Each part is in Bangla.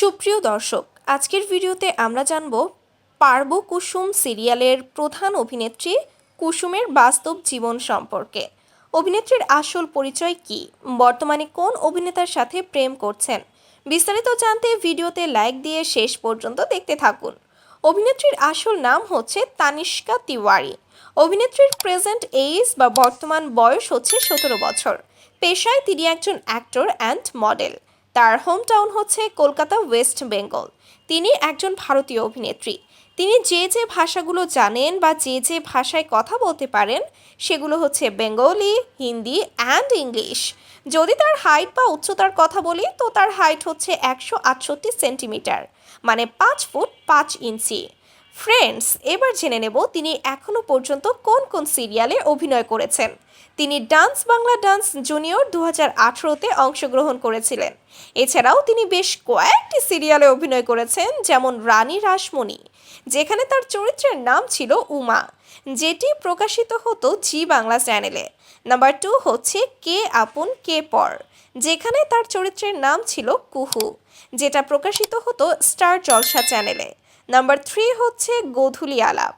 সুপ্রিয় দর্শক, আজকের ভিডিওতে আমরা জানব পার্ব কুসুম সিরিয়ালের প্রধান অভিনেত্রী কুসুমের বাস্তব জীবন সম্পর্কে। অভিনেত্রীর আসল পরিচয় কি? বর্তমানে কোন অভিনেতার সাথে প্রেম করছেন? বিস্তারিত জানতে ভিডিওতে লাইক দিয়ে শেষ পর্যন্ত দেখতে থাকুন। অভিনেত্রীর আসল নাম হচ্ছে তানিষ্কা তিওয়ারি। অভিনেত্রীর প্রেজেন্ট এইজ বা বর্তমান বয়স হচ্ছে সতেরো বছর। পেশায় তিনি একজন অ্যাক্টর অ্যান্ড মডেল তার হোম টাউন হচ্ছে কলকাতা ওয়েস্ট বেঙ্গল তিনি একজন ভারতীয় অভিনেত্রী। তিনি যে যে ভাষাগুলো জানেন বা যে যে ভাষায় কথা বলতে পারেন, সেগুলো হচ্ছে বেঙ্গলি, হিন্দি অ্যান্ড ইংলিশ যদি তার হাইট বা উচ্চতার কথা বলি, তো তার হাইট হচ্ছে একশো আটষট্টি সেন্টিমিটার মানে পাঁচ ফুট পাঁচ ইঞ্চি। ফ্রেন্ডস, এবার জেনে নেব তিনি এখনও পর্যন্ত কোন কোন সিরিয়ালে অভিনয় করেছেন। তিনি ডান্স বাংলা ডান্স জুনিয়র দু হাজার আঠেরোতে অংশগ্রহণ করেছিলেন। এছাড়াও তিনি বেশ কয়েকটি সিরিয়ালে অভিনয় করেছেন, যেমন রানী রাসমণি, যেখানে তার চরিত্রের নাম ছিল উমা, যেটি প্রকাশিত হতো জি বাংলা চ্যানেলে। নাম্বার টু হচ্ছে কে আপন কে পর, যেখানে তার চরিত্রের নাম ছিল কুহু, যেটা প্রকাশিত হতো স্টার জলসা চ্যানেলে। নাম্বার থ্রি হচ্ছে গোধূলি আলাপ,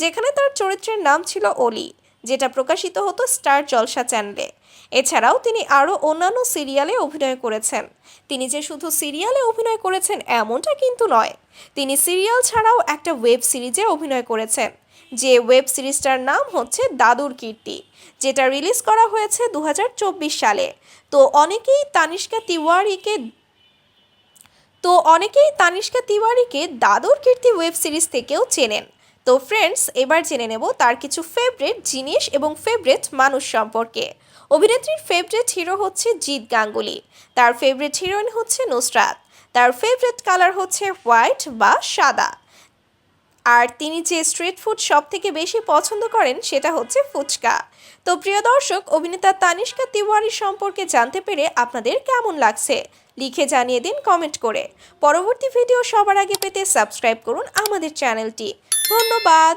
যেখানে তার চরিত্রের নাম ছিল অলি, যেটা প্রকাশিত হতো স্টার জলসা চ্যানেলে। এছাড়াও তিনি আরও অন্যান্য সিরিয়ালে অভিনয় করেছেন। তিনি যে শুধু সিরিয়ালে অভিনয় করেছেন এমনটা কিন্তু নয়, তিনি সিরিয়াল ছাড়াও একটা ওয়েব সিরিজে অভিনয় করেছেন, যে ওয়েব সিরিজটার নাম হচ্ছে দাদুর কীর্তি, যেটা রিলিজ করা হয়েছে দু হাজার চব্বিশ সালে। তো অনেকেই তানিষ্কা তিওয়ারিকে তো অনেকেই তানিষ্কা তিওয়ারিকে দাদুর কীর্তি ওয়েব সিরিজ থেকেও চেনেন। তো ফ্রেন্ডস, এবার জেনে নেব তার কিছু ফেভারিট জিনিস এবং ফেভারিট মানুষ সম্পর্কে। অভিনেত্রীর ফেভারিট হিরো হচ্ছে জিৎ গাঙ্গুলি। তার ফেভারিট হিরোইন হচ্ছে নুসরাত। তার ফেভারিট কালার হচ্ছে হোয়াইট বা সাদা। আর তিনি যে স্ট্রিট ফুড সব থেকে বেশি পছন্দ করেন সেটা হচ্ছে ফুচকা। তো প্রিয় দর্শক, অভিনেতা তানিষ্কা তিওয়ারি সম্পর্কে জানতে পেরে আপনাদের কেমন লাগছে? লিখে জানিয়ে দিন কমেন্ট করে। পরবর্তী ভিডিও সবার আগে পেতে সাবস্ক্রাইব করুন আমাদের চ্যানেলটি ধন্যবাদ!